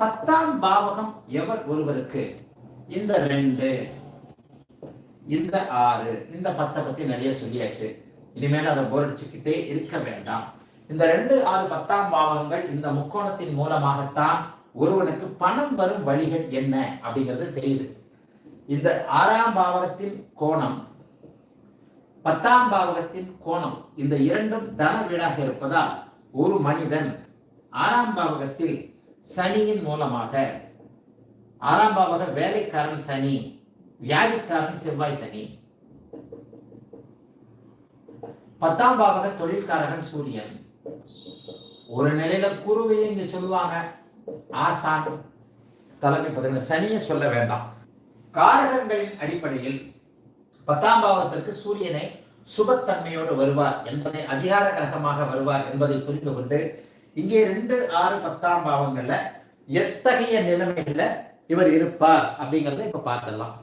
பத்தாம் பாவகம் எவர் ஒருவருக்கு? இந்த ரெண்டு இந்த ஆறு இந்த பத்தை பத்தி நிறைய சொல்லியாச்சு. இனிமேல் அதை போரடிச்சுக்கிட்டே இருக்க வேண்டாம். இந்த ரெண்டு ஆறு பத்தாம் பாவகங்கள் இந்த முக்கோணத்தின் மூலமாகத்தான் ஒருவனுக்கு பணம் வரும் வழிகள் என்ன அப்படிங்கிறது தெரியுது. இந்த ஆறாம் பாவகத்தின் கோணம் பத்தாம் பாவகத்தின் கோணம் இந்த இரண்டும் தன வீடாக இருப்பதால் ஒரு மனிதன் ஆறாம் பாவகத்தில் சனியின் மூலமாக. ஆறாம் பாவத வேலைக்காரன் சனி வியாதிக்காரன் செவ்வாய் சனி. பத்தாம் பாவக தொழில்காரகன் சூரியன். ஒரு நிலையில குருவையை இங்க சொல்லுவாங்க. ஆசான். தலைமை பதவி சனியை சொல்ல வேண்டாம். காரகங்களின் அடிப்படையில் பத்தாம் பாவத்திற்கு சூரியனை சுபத்தன்மையோடு வருவார் என்பதை அதிகார கிரகமாக வருவார் என்பதை புரிந்து கொண்டு இங்கே ரெண்டு ஆறு பத்தாம் பாவங்கள்ல எத்தகைய நிலைமைகள்ல இவர் இருப்பார் அப்படிங்கறத இப்ப பார்த்துடலாம்.